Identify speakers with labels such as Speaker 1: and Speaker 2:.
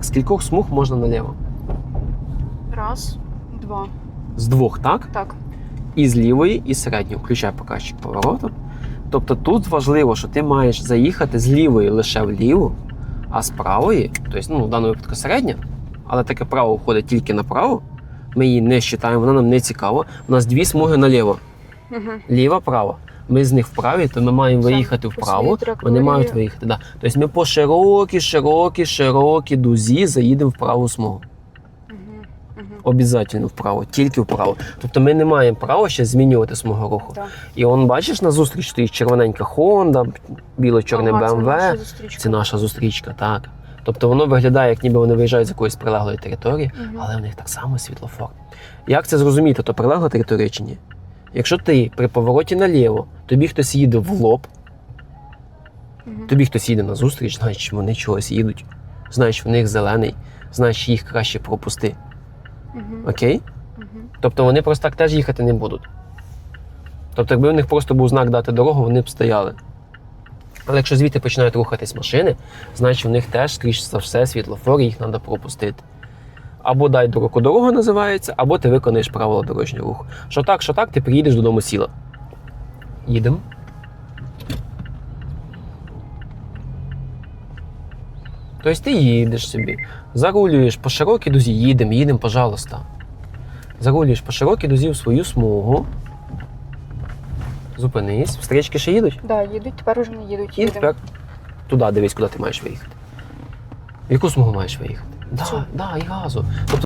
Speaker 1: З кількох смуг можна наліво?
Speaker 2: Раз, два.
Speaker 1: З двох, так?
Speaker 2: Так.
Speaker 1: І з лівої, і з середньої. Включай показчик повороту. Тобто тут важливо, що ти маєш заїхати з лівої лише вліво, а з правої, тобто, ну, в даному випадку середня, але таке право входить тільки направо. Ми її не вважаємо, вона нам не цікава. У нас дві смуги наліво.
Speaker 2: Угу.
Speaker 1: ліва, права. Ми з них вправі, то ми маємо виїхати вправо, вони мають виїхати. Да. Тобто ми по широкій, широкій, широкій дузі заїдемо в праву смугу.
Speaker 2: Угу. Угу.
Speaker 1: Обязательно вправо, тільки вправо. Тобто ми не маємо права ще змінювати смугу руху.
Speaker 2: Так.
Speaker 1: І он, бачиш, на зустріч стоїть червоненька Honda, біло-чорний
Speaker 2: це
Speaker 1: BMW.
Speaker 2: наша зустрічка.
Speaker 1: Це наша зустрічка, так. Тобто воно виглядає, як ніби вони виїжджають з якоїсь прилеглої території,
Speaker 2: Мгм.
Speaker 1: але в них так само світлофор. Як це зрозуміти, то прилегла територія чи ні? Якщо ти при повороті наліво, тобі хтось їде в лоб, тобі хтось їде на зустріч, значить вони чогось їдуть, значить в них зелений, значить їх краще пропусти. Окей? Тобто вони просто так теж їхати не будуть. Тобто, якби в них просто був знак дати дорогу, вони б стояли. Але якщо звідти починають рухатись машини, значить в них теж, скоріш за все, світлофори, їх треба пропустити. Або дай дорогу дорога називається, або ти виконаєш правила дорожнього руху. Що так, що так, ти приїдеш додому сіла. Їдемо. Тобто ти їдеш собі, зарулюєш по широкій дузі, їдемо, їдемо, пожалуйста. Зарулюєш по широкій дузі в свою смугу. Зупинись. Встрічки ще їдуть?
Speaker 2: Да, їдуть, тепер уже не їдуть.
Speaker 1: І тепер туди дивись, куди ти маєш виїхати. В яку смугу маєш виїхати? Да, да, і газу. Тобто